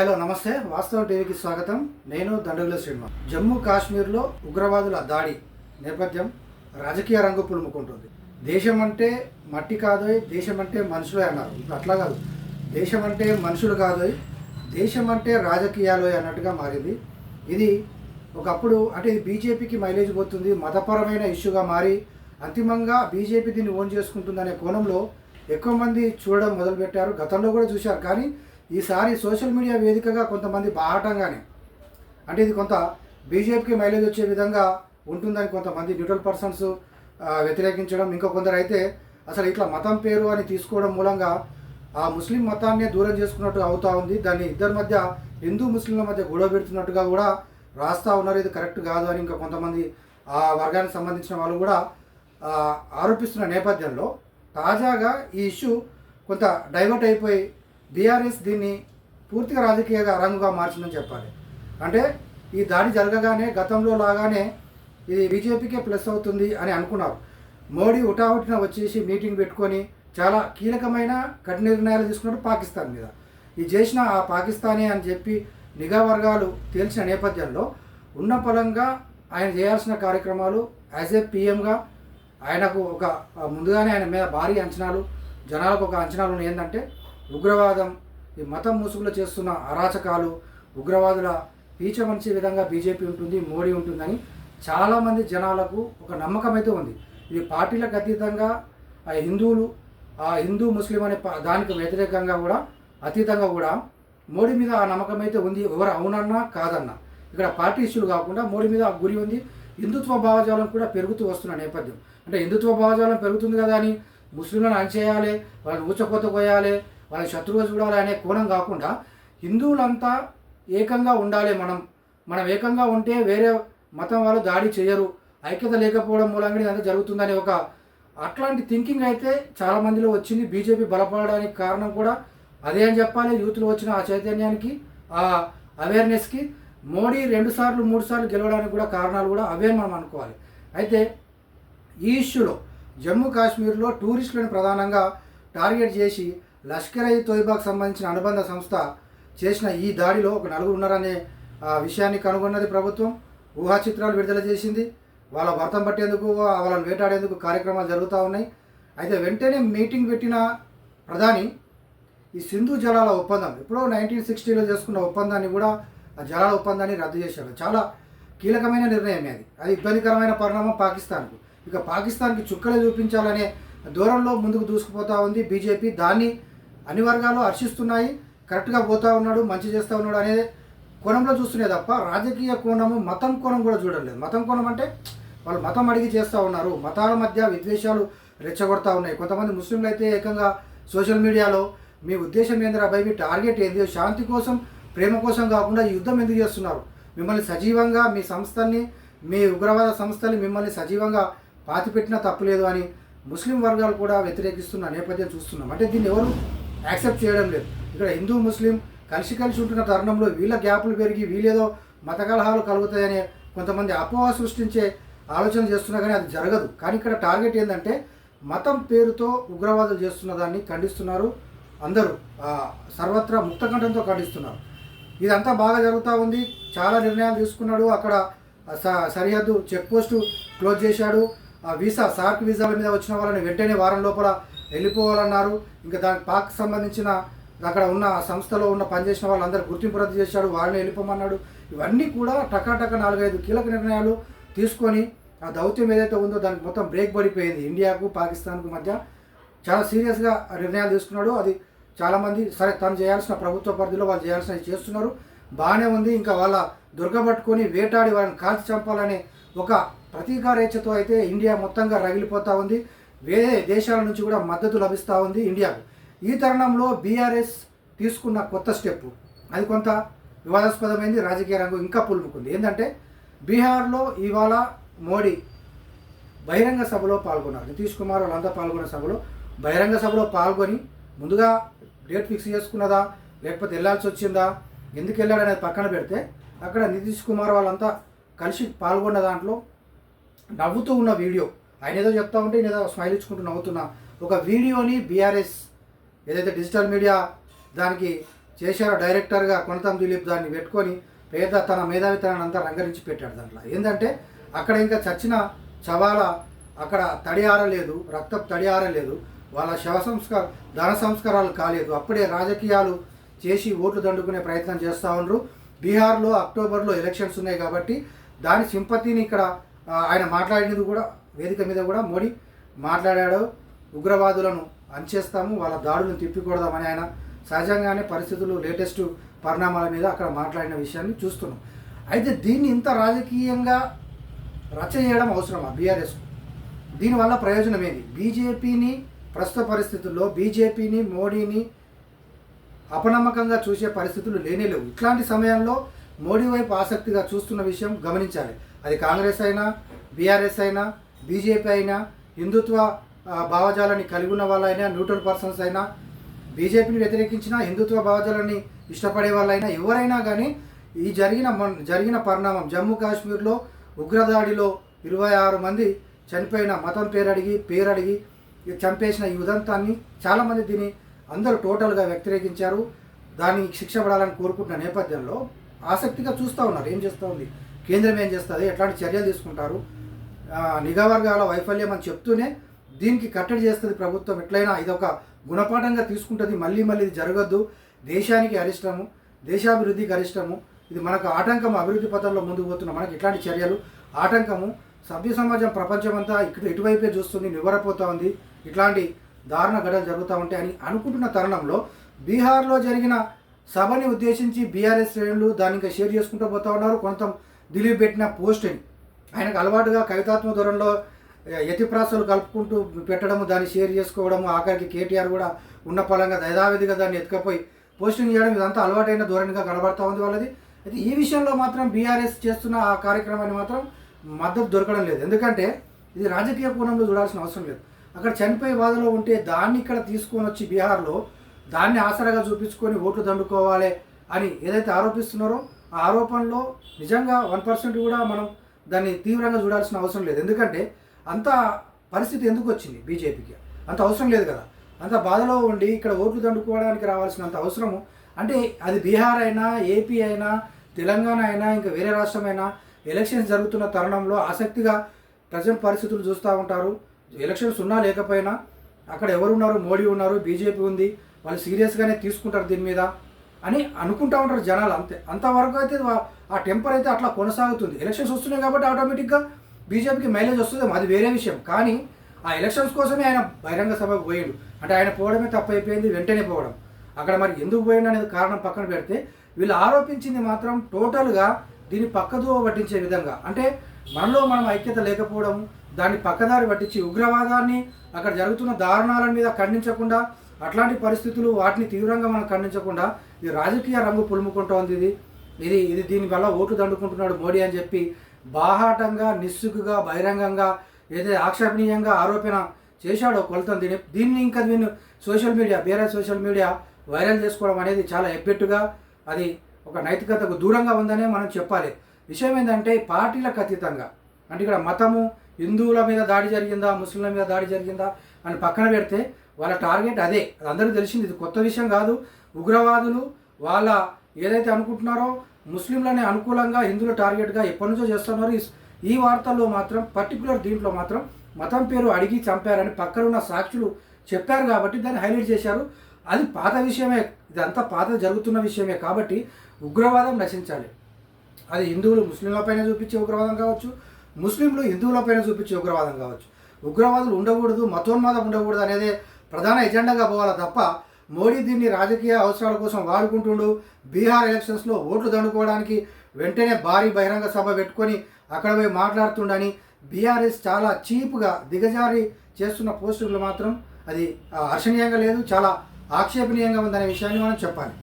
Hello నమస్తే. వాస్తవం టీవీకి స్వాగతం. నేను దండగుల శ్రీనివాస్. జమ్మూ కాశ్మీర్లో ఉగ్రవాదుల దాడి నేపథ్యం రాజకీయ రంగు పులుముకుంటుంది. దేశం అంటే మట్టి కాదోయ్ దేశం అంటే మనుషులే అన్నారు. ఇప్పుడు అట్లా కాదు. దేశం అంటే మనుషులు కాదోయ్ దేశం అంటే రాజకీయాలు అన్నట్టుగా మారింది. ఇది ఒకప్పుడు అంటే ఇది బీజేపీకి మైలేజ్ పోతుంది మతపరమైన ఇష్యూగా మారి అంతిమంగా బీజేపీ దీన్ని ఓన్ చేసుకుంటుందనే కోణంలో ఎక్కువ మంది చూడడం మొదలుపెట్టారు. గతంలో కూడా చూశారు. కానీ ఈసారి సోషల్ మీడియా వేదికగా కొంతమంది బాహటంగానే అంటే ఇది కొంత బీజేపీకి మైలేజ్ వచ్చే విధంగా ఉంటుందని కొంతమంది న్యూట్రల్ పర్సన్స్ వ్యతిరేకించడం. ఇంకో కొందరు అయితే అసలు ఇట్లా మతం పేరు అని తీసుకోవడం మూలంగా ఆ ముస్లిం మతాన్నే దూరం చేసుకున్నట్టు అవుతా ఉంది. దాన్ని ఇద్దరి మధ్య హిందూ ముస్లింల మధ్య గొడవ పెడుతున్నట్టుగా కూడా రాస్తా ఉన్నారు. ఇది కరెక్ట్ కాదు అని ఇంకా కొంతమంది ఆ వర్గానికి సంబంధించిన వాళ్ళు కూడా ఆరోపిస్తున్న నేపథ్యంలో తాజాగా ఈ ఇష్యూ కొంత డైవర్ట్ అయిపోయి బీఆర్ఎస్ దీన్ని పూర్తిగా రాజకీయ రంగుగా మార్చిందని చెప్పాలి. అంటే ఈ దాడి జరగగానే గతంలో లాగానే ఇది బీజేపీకే ప్లస్ అవుతుంది అని అనుకున్నారు. మోడీ ఉటావుటిన వచ్చేసి మీటింగ్ పెట్టుకొని చాలా కీలకమైన కఠిన నిర్ణయాలు తీసుకున్నాడు పాకిస్తాన్ మీద. ఇది చేసిన ఆ పాకిస్తానే అని చెప్పి నిఘా వర్గాలు తేల్చిన నేపథ్యంలో ఉన్న పలంగా ఆయన చేయాల్సిన కార్యక్రమాలు యాజ్ ఏ పిఎంగా ఆయనకు ఒక ముందుగానే ఆయన మీద భారీ అంచనాలు జనాలకు ఒక అంచనాలు ఏంటంటే ఉగ్రవాదం ఈ మతం ముసుగులో చేస్తున్న అరాచకాలు ఉగ్రవాదుల పీచమంచే విధంగా బీజేపీ ఉంటుంది మోడీ ఉంటుందని చాలామంది జనాలకు ఒక నమ్మకం అయితే ఉంది. ఇది పార్టీలకు అతీతంగా ఆ హిందువులు ఆ హిందూ ముస్లిం అనే ప- దానికి వ్యతిరేకంగా కూడా అతీతంగా కూడా మోడీ మీద ఆ నమ్మకం అయితే ఉంది. ఎవరు అవునన్నా కాదన్నా. ఇక్కడ పార్టీ ఇష్యూలు కాకుండా మోడీ మీద ఆ గురి ఉంది. హిందుత్వ భావజాలం కూడా పెరుగుతూ వస్తున్న నేపథ్యం. అంటే హిందుత్వ భావజాలం పెరుగుతుంది కదా అని ముస్లింలను అణచేయాలి వాళ్ళని ఊచకోత కోయాలి వాళ్ళ శత్రువుగా చూడాలి అనే కోణం కాకుండా హిందువులంతా ఏకంగా ఉండాలి మనం. మనం ఏకంగా ఉంటే వేరే మతం వాళ్ళు దాడి చేయరు. ఐక్యత లేకపోవడం మూలంగా ఇదంతా జరుగుతుందనే ఒక అట్లాంటి థింకింగ్ అయితే చాలా మందిలో వచ్చింది. బీజేపీ బలపడడానికి కారణం కూడా అదే అని చెప్పాలి. యూత్లో వచ్చిన ఆ చైతన్యానికి ఆ అవేర్నెస్కి మోడీ రెండు సార్లు మూడు సార్లు గెలవడానికి కూడా కారణాలు కూడా అవే మనం అనుకోవాలి. అయితే ఈ ఇష్యూలో జమ్మూ కాశ్మీర్లో టూరిస్టులను ప్రధానంగా టార్గెట్ చేసి లష్కర్ ఇ తోయిబాకు సంబంధించిన అనుబంధ సంస్థ చేసిన ఈ దాడిలో ఒక నలుగురు ఉన్నారనే విషయాన్ని కనుగొన్నది ప్రభుత్వం. ఊహా చిత్రాలు విడుదల చేసింది. వాళ్ళ భర్తం పట్టేందుకు వాళ్ళని వేటాడేందుకు కార్యక్రమాలు జరుగుతూ ఉన్నాయి. అయితే వెంటనే మీటింగ్ పెట్టిన ప్రధాని ఈ సింధు జలాల ఒప్పందం ఎప్పుడో నైన్టీన్ సిక్స్టీలో చేసుకున్న ఒప్పందాన్ని కూడా ఆ జలాల ఒప్పందాన్ని రద్దు చేశాడు. చాలా కీలకమైన నిర్ణయం అది. అది ఇబ్బందికరమైన పరిణామం పాకిస్తాన్కు. ఇక పాకిస్తాన్కి చుక్కలు చూపించాలనే దూరంలో ముందుకు దూసుకుపోతా ఉంది బీజేపీ. దాన్ని అన్ని వర్గాలు హర్షిస్తున్నాయి కరెక్ట్గా పోతా ఉన్నాడు మంచి చేస్తూ ఉన్నాడు అనే కోణంలో చూస్తున్నాయి తప్ప రాజకీయ కోణము మతం కోణం కూడా చూడలేదు మతం కోణం అంటే వాళ్ళు మతం అడిగి చేస్తూ ఉన్నారు మతాల మధ్య విద్వేషాలు రెచ్చగొడతా ఉన్నాయి. కొంతమంది ముస్లింలు అయితే ఏకంగా సోషల్ మీడియాలో మీ ఉద్దేశం ఏందిరా భయ మీ టార్గెట్ ఏంది? శాంతి కోసం ప్రేమ కోసం కాకుండా ఈ యుద్ధం ఎందుకు చేస్తున్నారు? మిమ్మల్ని సజీవంగా మీ సంస్థల్ని మీ ఉగ్రవాద సంస్థల్ని మిమ్మల్ని సజీవంగా పాతిపెట్టినా తప్పులేదు అని ముస్లిం వర్గాలు కూడా వ్యతిరేకిస్తున్న నేపథ్యం చూస్తున్నాం. అంటే దీన్ని ఎవరు యాక్సెప్ట్ చేయడం లేదు. ఇక్కడ హిందూ ముస్లిం కలిసి కలిసి ఉంటున్న తరుణంలో వీళ్ళ గ్యాపులు పెరిగి వీళ్ళేదో మత కలహాలు కలుగుతాయనే కొంతమంది అపోహ సృష్టించే ఆలోచన చేస్తున్నా కానీ అది జరగదు. కానీ ఇక్కడ టార్గెట్ ఏంటంటే మతం పేరుతో ఉగ్రవాదులు చేస్తున్న దాన్ని ఖండిస్తున్నారు. అందరూ సర్వత్రా ముక్తకంఠంతో ఖండిస్తున్నారు. ఇదంతా బాగా జరుగుతూ ఉంది. చాలా నిర్ణయాలు తీసుకున్నాడు. అక్కడ స- సరిహద్దు చెక్ పోస్టు క్లోజ్ చేశాడు. ఆ వీసా సార్క్ వీసాల మీద వచ్చిన వాళ్ళని వెంటనే వారం లోపల వెళ్ళిపోవాలన్నారు ఇంకా దానికి పాక్ సంబంధించిన అక్కడ ఉన్న సంస్థలో ఉన్న పనిచేసిన వాళ్ళందరూ గుర్తింపు రద్దు చేశాడు వాళ్ళని వెళ్ళిపోమన్నాడు ఇవన్నీ కూడా టకాటక నాలుగైదు కీలక నిర్ణయాలు తీసుకొని ఆ దౌత్యం ఏదైతే ఉందో దానికి మొత్తం బ్రేక్ పడిపోయింది. ఇండియాకు పాకిస్తాన్కు మధ్య చాలా సీరియస్గా నిర్ణయాలు తీసుకున్నాడు. అది చాలామంది సరే తను చేయాల్సిన ప్రభుత్వ పరిధిలో వాళ్ళు చేయాల్సినవి చేస్తున్నారు. బాగానే ఉంది. ఇంకా వాళ్ళ దుర్గబట్టుకొని వేటాడి వాళ్ళని కాల్చి చంపాలనే ఒక ప్రతీకారేచ్ఛతో అయితే ఇండియా మొత్తంగా రగిలిపోతూ ఉంది. వేరే దేశాల నుంచి కూడా మద్దతు లభిస్తూ ఉంది ఇండియాకు. ఈ తరుణంలో బీఆర్ఎస్ తీసుకున్న కొత్త స్టెప్ అది కొంత వివాదాస్పదమైంది రాజకీయ రంగం ఇంకా పులుముకుంది. ఏంటంటే బీహార్లో ఇవాళ మోడీ బహిరంగ సభలో పాల్గొన్నారు. నితీష్ కుమార్ వాళ్ళంతా పాల్గొన్న సభలో బహిరంగ సభలో పాల్గొని ముందుగా డేట్ ఫిక్స్ చేసుకున్నదా లేకపోతే వెళ్ళాల్సి వచ్చిందా ఎందుకు వెళ్ళాడు అనేది పక్కన పెడితే అక్కడ నితీష్ కుమార్ వాళ్ళంతా కలిసి పాల్గొన్న దాంట్లో నవ్వుతూ ఉన్న వీడియో ఆయన ఏదో చెప్తా ఉంటే నేను ఏదో స్మైల్ ఇచ్చుకుంటూ నవ్వుతున్నా. ఒక వీడియోని బీఆర్ఎస్ ఏదైతే డిజిటల్ మీడియా దానికి చేశారో డైరెక్టర్గా కొనతం దిలీప్ దాన్ని పెట్టుకొని పేద తన మేధావితనాన్ని అంతా రంగరించి పెట్టాడు దాంట్లో. ఏంటంటే అక్కడ ఇంకా చచ్చిన చవాల అక్కడ తడి ఆరలేదు రక్తం తడి ఆరలేదు వాళ్ళ శవ సంస్కార ధన సంస్కారాలు కాలేదు. అప్పుడే రాజకీయాలు చేసి ఓట్లు దండుకునే ప్రయత్నం చేస్తూ ఉండరు. బీహార్లో అక్టోబర్లో ఎలక్షన్స్ ఉన్నాయి కాబట్టి దాని సింపతిని ఇక్కడ ఆయన మాట్లాడినది కూడా వేదిక మీద కూడా మోడీ మాట్లాడాడు. ఉగ్రవాదులను అంచేస్తాము వాళ్ళ దాడులను తిప్పికూడదామని ఆయన సహజంగానే పరిస్థితులు లేటెస్ట్ పరిణామాల మీద అక్కడ మాట్లాడిన విషయాన్ని చూస్తున్నాం. అయితే దీన్ని ఇంత రాజకీయంగా రచ చేయడం అవసరమా బీఆర్ఎస్? దీనివల్ల ప్రయోజనం ఏది? బీజేపీని ప్రస్తుత పరిస్థితుల్లో బీజేపీని మోడీని అపనమ్మకంగా చూసే పరిస్థితులు లేనే లేవు. ఇట్లాంటి సమయంలో మోడీ వైపు ఆసక్తిగా చూస్తున్న విషయం గమనించాలి. అది కాంగ్రెస్ అయినా బీఆర్ఎస్ అయినా బీజేపీ అయినా హిందుత్వ భావజాలని భావజాలాన్ని కలిగి ఉన్న వాళ్ళైనా న్యూట్రల్ పర్సన్స్ అయినా బీజేపీని వ్యతిరేకించిన హిందుత్వ భావజాలాన్ని ఇష్టపడే వాళ్ళైనా ఎవరైనా కానీ ఈ జరిగిన జరిగిన పరిణామం జమ్మూ కాశ్మీర్లో ఉగ్రదాడిలో ఇరవై ఆరు మంది చనిపోయిన మతం పేరడిగి పేరడిగి చంపేసిన ఈ ఉదంతాన్ని చాలామంది దీన్ని అందరూ టోటల్గా వ్యతిరేకించారు. దాన్ని శిక్ష పడాలని కోరుకుంటున్న నేపథ్యంలో ఆసక్తిగా చూస్తూ ఉన్నారు. ఏం చేస్తూ ఉంది? కేంద్రం ఏం చేస్తుంది? ఎట్లాంటి చర్యలు తీసుకుంటారు? నిఘా వర్గాల వైఫల్యం అని చెప్తూనే దీనికి కట్టడి చేస్తుంది ప్రభుత్వం. ఎట్లయినా ఇది ఒక గుణపాఠంగా తీసుకుంటుంది. మళ్ళీ మళ్ళీ ఇది జరగద్దు. దేశానికి అరిష్టము దేశాభివృద్ధికి అరిష్టము ఇది మనకు ఆటంకం అభివృద్ధి పథంలో ముందుకు పోతున్న మనకి ఇట్లాంటి చర్యలు. ఆటంకము. సభ్య సమాజం ప్రపంచమంతా ఇక్కడ ఇటువైపే చూస్తుంది నివ్వరపోతూ ఉంది. ఇట్లాంటి దారుణ గడలు జరుగుతూ ఉంటాయి అని అనుకుంటున్న తరుణంలో బీహార్లో జరిగిన సభని ఉద్దేశించి బీఆర్ఎస్ శ్రేణులు దాన్ని ఇంకా షేర్ చేసుకుంటూ పోతా ఉన్నారు. కొంత దిలీప్ పెట్టిన పోస్టింగ్ ఆయనకు అలవాటుగా కవితాత్మ ధోరణిలో యతిప్రాసాలు కలుపుకుంటూ పెట్టడము దాన్ని షేర్ చేసుకోవడము ఆఖరికి కేటీఆర్ కూడా ఉన్న పలంగా యథావిధిగా దాన్ని ఎత్తుకపోయి పోస్టింగ్ చేయడం ఇదంతా అలవాటైన ధోరణిగా కనబడతా ఉంది వాళ్ళది. అయితే ఈ విషయంలో మాత్రం బీఆర్ఎస్ చేస్తున్న ఆ కార్యక్రమాన్ని మాత్రం మద్దతు దొరకడం లేదు. ఎందుకంటే ఇది రాజకీయ కోణంలో చూడాల్సిన అవసరం లేదు. అక్కడ చనిపోయే బాధలో ఉంటే దాన్ని ఇక్కడ తీసుకొని వచ్చి బీహార్లో దాన్ని ఆసరాగా చూపించుకొని ఓట్లు దండుకోవాలి అని ఏదైతే ఆరోపిస్తున్నారో ఆ ఆరోపణలో నిజంగా వన్ పర్సెంట్ కూడా మనం దాన్ని తీవ్రంగా చూడాల్సిన అవసరం లేదు. ఎందుకంటే అంత పరిస్థితి ఎందుకు వచ్చింది బీజేపీకి? అంత అవసరం లేదు కదా. అంత బాధలో ఉండి ఇక్కడ ఓట్లు దండుకోవడానికి రావాల్సినంత అవసరము. అంటే అది బీహార్ అయినా ఏపీ అయినా తెలంగాణ అయినా ఇంకా వేరే రాష్ట్రమైనా ఎలక్షన్స్ జరుగుతున్న తరుణంలో ఆసక్తిగా ప్రజెంట్ పరిస్థితులు చూస్తూ ఉంటారు. ఎలక్షన్స్ ఉన్నా లేకపోయినా అక్కడ ఎవరు ఉన్నారు మోడీ ఉన్నారు బీజేపీ ఉంది. వాళ్ళు సీరియస్గానే తీసుకుంటారు దీని మీద. అని అనుకుంటా ఉంటారు జనాలు అంతే. అంతవరకు అయితే ఆ టెంపర్ అయితే అట్లా కొనసాగుతుంది. ఎలక్షన్స్ వస్తున్నాయి కాబట్టి ఆటోమేటిక్గా బీజేపీకి మైలేజ్ వస్తుంది. అది వేరే విషయం. కానీ ఆ ఎలక్షన్స్ కోసమే ఆయన బహిరంగ సభకు పోయిండు. అంటే ఆయన పోవడమే తప్పైపోయింది వెంటనే పోవడం. అక్కడ మరి ఎందుకు పోయిండు అనేది కారణం పక్కన పెడితే వీళ్ళు ఆరోపించింది మాత్రం టోటల్గా దీన్ని పక్కదో పట్టించే విధంగా. అంటే మనలో మనం ఐక్యత లేకపోవడం దాన్ని పక్కదారి పట్టించి ఉగ్రవాదాన్ని అక్కడ జరుగుతున్న దారుణాల మీద ఖండించకుండా అట్లాంటి పరిస్థితులు వాటిని తీవ్రంగా మనం ఖండించకుండా ఇది రాజకీయ రంగు పులుముకుంటోంది ఇది. ఇది ఇది దీనివల్ల ఓట్లు దండుకుంటున్నాడు మోడీ అని చెప్పి బాహాటంగా నిస్సుకుగా బహిరంగంగా ఏదైతే ఆక్షేపణీయంగా ఆరోపణ చేశాడో కొలతం దీని దీన్ని ఇంకా దీన్ని social media BR social media viral చేసుకోవడం అనేది చాలా ఎబ్బెట్టుగా అది ఒక నైతికతకు దూరంగా ఉందనే మనం చెప్పాలి. విషయం ఏంటంటే పార్టీలకు అతీతంగా అంటే ఇక్కడ మతము హిందువుల మీద దాడి జరిగిందా ముస్లింల మీద దాడి జరిగిందా అని పక్కన పెడితే వాళ్ళ టార్గెట్ అదే. అది అందరికీ తెలిసింది ఇది కొత్త విషయం కాదు. ఉగ్రవాదులు వాళ్ళ ఏదైతే అనుకుంటున్నారో ముస్లింలని అనుకూలంగా హిందువుల టార్గెట్గా ఎప్పటి నుంచో చేస్తున్నారు. ఈ- వార్తల్లో మాత్రం పర్టికులర్ దీంట్లో మాత్రం మతం పేరు అడిగి చంపారని పక్కనున్న సాక్షులు చెప్పారు కాబట్టి దాన్ని హైలైట్ చేశారు. అది పాత విషయమే ఇదంతా పాత జరుగుతున్న విషయమే కాబట్టి ఉగ్రవాదం నశించాలి. అది హిందువులు ముస్లింలపైన చూపించే ఉగ్రవాదం కావచ్చు ముస్లింలు హిందువులపైన చూపించే ఉగ్రవాదం కావచ్చు. ఉగ్రవాదులు ఉండకూడదు మతోన్మాదం ఉండకూడదు అనేది ప్రధాన ఎజెండాగా పోవాలి తప్ప మోడీ దీన్ని రాజకీయ అవసరాల కోసం వాడుకుంటుండు. బీహార్ ఎలక్షన్స్లో ఓట్లు దండుకోవడానికి వెంటనే భారీ బహిరంగ సభ పెట్టుకొని అక్కడ పోయి మాట్లాడుతుండని బీఆర్ఎస్ చాలా చీప్గా దిగజారి చేస్తున్న పోస్టులు మాత్రం అది హర్షణీయంగా లేదు చాలా ఆక్షేపణీయంగా ఉందనే విషయాన్ని మనం చెప్పాలి.